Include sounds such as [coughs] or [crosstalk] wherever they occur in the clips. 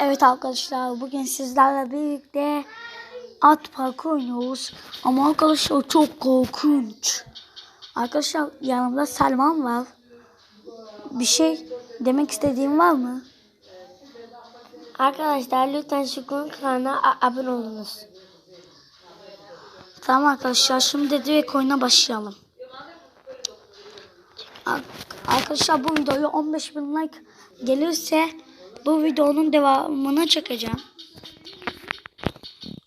Evet arkadaşlar bugün sizlerle birlikte at parkı oynuyoruz. Ama arkadaşlar çok korkunç. Arkadaşlar yanımda Selman var. Bir şey demek istediğin var mı? Arkadaşlar lütfen Şükrü'nün kanalına abone olunuz. Tamam arkadaşlar şimdi direkt oyuna başlayalım. Ar- Arkadaşlar bu videoya 15 bin like gelirse bu videonun devamını çekeceğim.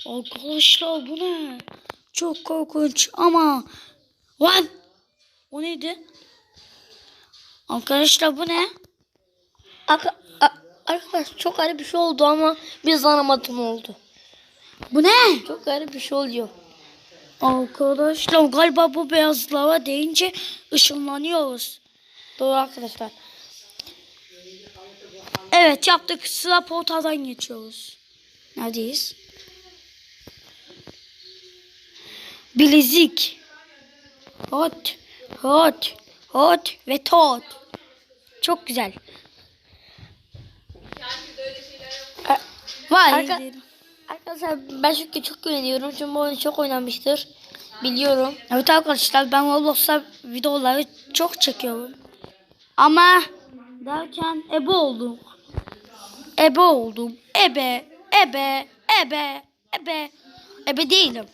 Arkadaşlar bu ne? Çok korkunç ama Lan! O neydi? Arkadaşlar bu ne? Arka- arkadaş çok garip bir şey oldu ama biz anlamadık ne oldu. Bu ne? Çok garip bir şey oluyor. Arkadaşlar galiba bu beyazlara deyince ışınlanıyoruz. Doğru arkadaşlar. Evet yaptık. Sıra portaldan geçiyoruz. Neredeyiz? Bilezik. Hot. Hot. Hot ve tot. Çok güzel. A- Vay. Arka- arkadaşlar ben Şükrü'ye çok güveniyorum çünkü bu oyunu çok oynamıştır. Biliyorum. Evet arkadaşlar ben Roblox'ta videoları çok çekiyorum. Ama derken ebe oldum. Ebe oldum. Ebe, ebe, ebe, ebe. Ebe değilim.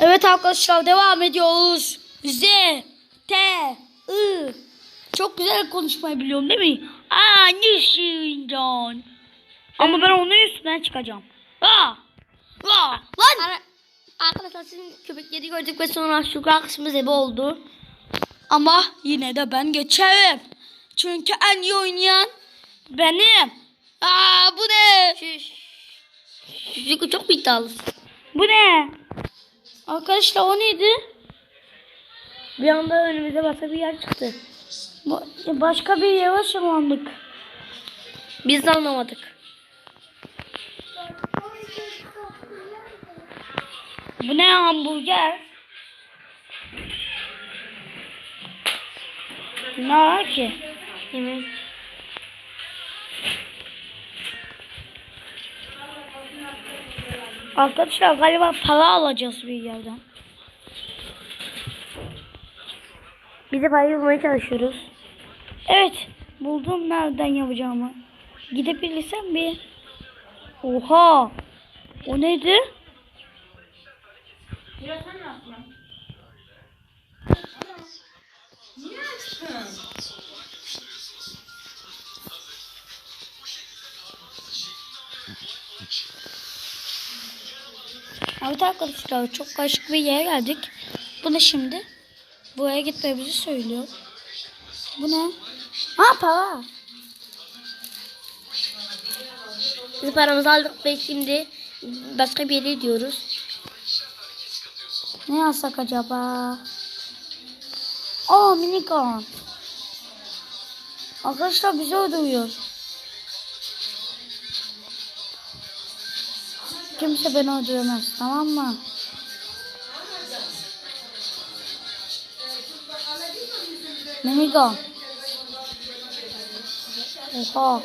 Evet arkadaşlar devam ediyoruz. Z, T, I. Çok güzel konuşmayı biliyorum değil mi? Aa Nishincan. Ama ben onun üstünden çıkacağım. Aa! Arkadaşlar sizin köpekleri gördük ve sonra Şükrü arkadaşımız ebe oldu. Ama yine de ben geçerim. Çünkü en iyi oynayan benim. Aa bu ne? Şükrü çok iddialı. Bu ne? Arkadaşlar o neydi? Bir anda önümüze basa bir yer çıktı. Başka bir yere ışınlandık. Biz de anlamadık. Bu ne hamburger? Ne var ki? Evet. Arkadaşlar galiba para alacağız bir yerden. Biz de parayı bulmaya çalışıyoruz. Evet buldum nereden yapacağımı. Gidebilirsem bir. Oha. O neydi? Evet arkadaşlar çok karışık bir yere geldik. Bu ne şimdi? Buraya gitmemizi söylüyor. Bu ne? Ha para. Biz paramızı aldık ve şimdi başka bir yere gidiyoruz. Ne yazsak acaba? Aa minigun. Arkadaşlar bizi öldürüyor. Kimse beni öldüremez tamam mı? Minigun. Oha.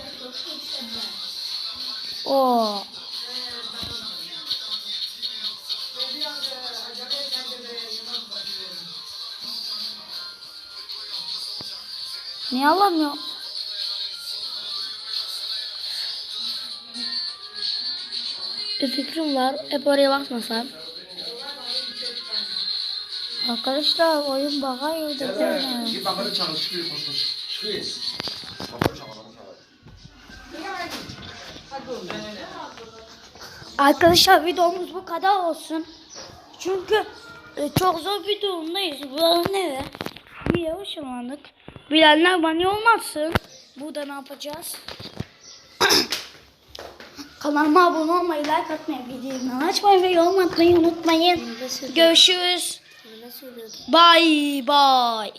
Oo. Niye alamıyor? Bir fikrim var. Hep oraya bakmasam. Arkadaşlar oyun bakıyor dedi. Evet. Bir bakalım çağır çıkıyor koşmuş. Çıkıyor. Arkadaşlar videomuz bu kadar olsun. Çünkü e, çok zor bir durumdayız. Bu ne be? Bir yavaş amandık. Bilenler abone olmazsın. Burada ne yapacağız? [coughs] Kanalıma abone olmayı, like atmayı, bildirimleri açmayı ve yorum atmayı unutmayın. Görüşürüz. Bye bye.